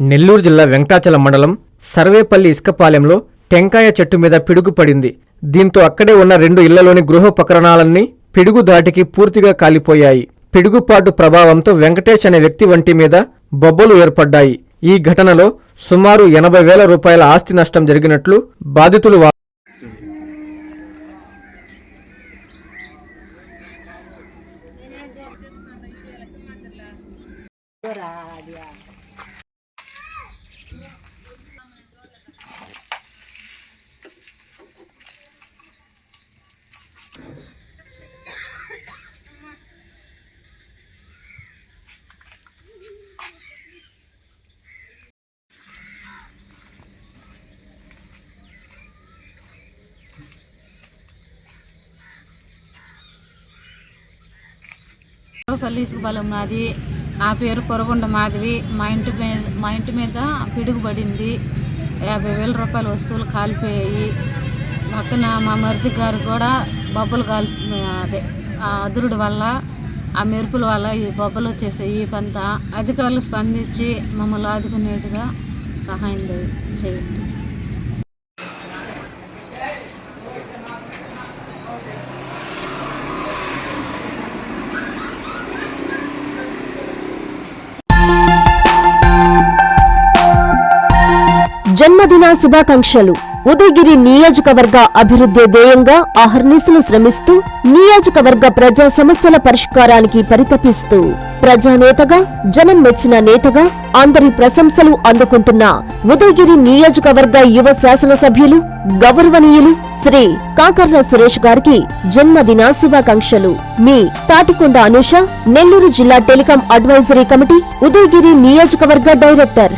నెల్లూరు జిల్లా వెంకటాచలం మండలం సర్వేపల్లి ఇసుకపాలెంలో టెంకాయ చెట్టు మీద పిడుగు పడింది. దీంతో అక్కడే ఉన్న రెండు ఇళ్ళలోని గృహోపకరణాలన్నీ పిడుగు దాటికి పూర్తిగా కాలిపోయాయి. పిడుగుపాటు ప్రభావంతో వెంకటేష్ అనే వ్యక్తి వంటి మీద బొబ్బలు ఏర్పడ్డాయి. ఈ ఘటనలో సుమారు ఎనభై వేల రూపాయల ఆస్తి నష్టం జరిగినట్లు బాధితులు వా- పల్లి నాది. ఆ పేరు కొరగొండ మాధవి. మా ఇంటి మీద మా ఇంటి మీద పిడుగుపడింది. యాభై వేల రూపాయల వస్తువులు కాలిపోయాయి. పక్కన మా మరిది గారు కూడా బొబ్బలు కాలి అదే ఆ అదురుడు వల్ల ఆ మెరుపుల వల్ల ఈ బొబ్బలు వచ్చేసాయి. ఈ పంత అధికారులు స్పందించి మమ్మల్ని ఆదుకునేట్టుగా సహాయం చేయండి. జన్మదిన శుభాకాంక్షలు. ఉదయగిరి నియోజకవర్గ అభివృద్ధి ధ్యేయంగా అహర్నిశలు శ్రమిస్తూ నియోజకవర్గ ప్రజా సమస్యల పరిష్కారానికి పరితపిస్తూ ప్రజానేతగా జనం మెచ్చిన నేతగా అందరి ప్రశంసలు అందుకుంటున్న ఉదయగిరి నియోజకవర్గ యువ శాసనసభ్యులు గౌరవనీయులు శ్రీ కాకర్ల సురేష్ గారికి జన్మదిన శుభాకాంక్షలు. మీ తాటికొండ అనుష నెల్లూరు జిల్లా టెలికాం అడ్వైజరీ కమిటీ ఉదయగిరి నియోజకవర్గ డైరెక్టర్.